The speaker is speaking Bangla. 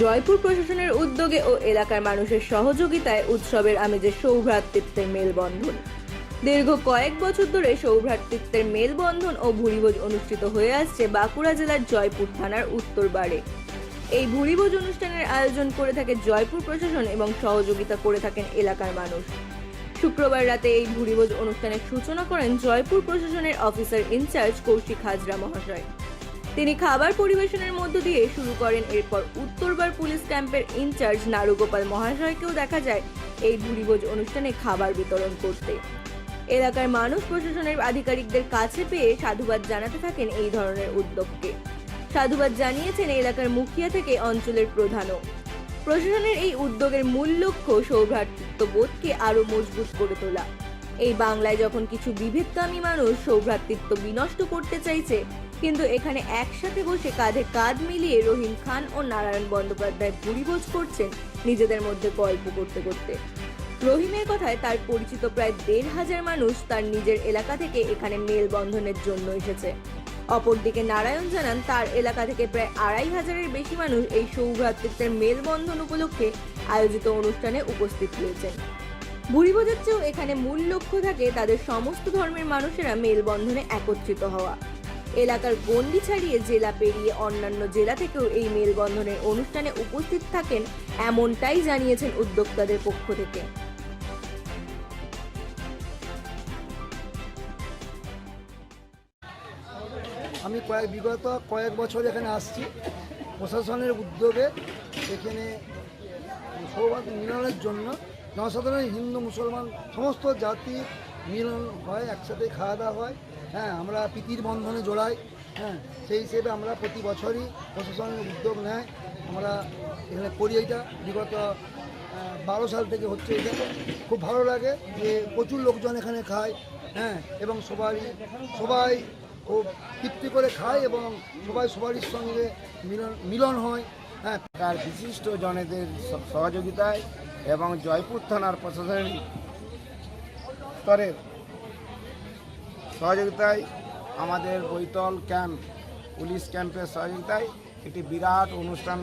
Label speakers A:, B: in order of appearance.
A: জয়পুর প্রশাসনের উদ্যোগে ও এলাকার মানুষের সহযোগিতায় উৎসবের আমেজে সৌভ্রাতৃত্বের মেলবন্ধন। দীর্ঘ কয়েক বছর ধরে সৌভ্রাতৃত্বের মেলবন্ধন ও ভুরিভোজ অনুষ্ঠিত হয়ে আসছে বাঁকুড়া জেলার জয়পুর থানার উত্তরবাড়ে এই ভুরিভোজ অনুষ্ঠানের আয়োজন করে থাকে জয়পুর প্রশাসন এবং সহযোগিতা করে থাকেন এলাকার মানুষ। শুক্রবার রাতে এই ভুরিভোজ অনুষ্ঠানের সূচনা করেন জয়পুর প্রশাসনের অফিসার ইনচার্জ কৌশিক হাজরা মহাশয়। তিনি খাবার পরিবেশনের মধ্য দিয়ে শুরু করেন। এরপর উত্তরবার পুলিশ ক্যাম্পের ইনচার্জ নারুগোপাল মহাশয়কেও দেখা যায় এই ভুরিভোজ অনুষ্ঠানে খাবার বিতরণ করতে। এলাকার মানুষ প্রশাসনের আধিকারিকদের কাছে পেয়ে সাধুবাদ জানাতে থাকেন এই ধরনের উদ্যোগকে। সাধুবাদ জানিয়েছেন এলাকার মুখিয়া থেকে অঞ্চলের প্রধানও। প্রশাসনের এই উদ্যোগের মূল লক্ষ্য সৌভ্রাতৃত্ববোধকে আরও মজবুত করে তোলা। এই বাংলায় যখন কিছু বিভেদকামী মানুষ সৌভ্রাতৃত্ব বিনষ্ট করতে চাইছে কিন্তু এখানে একসাথে বসে কাঁধে কাঁধ মিলিয়ে রহিম খান ও নারায়ণ বন্দ্যোপাধ্যায় ভুরিভোজ করছেন নিজেদের মধ্যে গল্প করতে করতে। রহিমের কথায় তার পরিচিত প্রায় দেড় হাজার মানুষ তার নিজের এলাকা থেকে এখানে মেলবন্ধনের জন্য এসেছে। অপরদিকে নারায়ণ জানান, তার এলাকা থেকে প্রায় আড়াই হাজারের বেশি মানুষ এই সৌভ্রাতৃত্বের মেলবন্ধন উপলক্ষে আয়োজিত অনুষ্ঠানে উপস্থিত হয়েছেন বুড়িভোজের চেয়েও এখানে মূল লক্ষ্য থাকে তাদের সমস্ত ধর্মের মানুষেরা মেলবন্ধনে একত্রিত হওয়া। এলাকার গণ্ডি ছাড়িয়ে জেলা পেরিয়ে অন্যান্য জেলা থেকেও এই মেলবন্ধনের অনুষ্ঠানে উপস্থিত থাকেন এমনটাই জানিয়েছেন উদ্যোক্তাদের পক্ষ থেকে।
B: আমি কয়েক, বিগত কয়েক বছর এখানে আসছি। প্রশাসনের উদ্যোগে এখানে সৌভাগ্য মিলনের জন্য জনসাধারণ হিন্দু, মুসলমান, সমস্ত জাতি মিলন হয়, একসাথে খাওয়া দাওয়া হয়। হ্যাঁ আমরা প্রীতির বন্ধনে জোড়াই হ্যাঁ সেই হিসেবে আমরা প্রতি বছরই প্রশাসনের উদ্যোগ নেয়। আমরা এখানে করি এইটা বিগত বারো সাল থেকে হচ্ছে এটা। খুব ভালো লাগে যে প্রচুর লোকজন এখানে খায় হ্যাঁ এবং সবাই সবাই খুব তৃপ্তি করে খায় এবং সবাই সবারই সঙ্গে মিলন মিলন হয় হ্যাঁ।
C: তার বিশিষ্ট জনেদের সহযোগিতায় এবং জয়পুর থানার প্রশাসনিক স্তরের সহযোগিতায় আমাদের বৈতল ক্যাম্প পুলিশ ক্যাম্পের সহযোগিতায় একটি বিরাট অনুষ্ঠান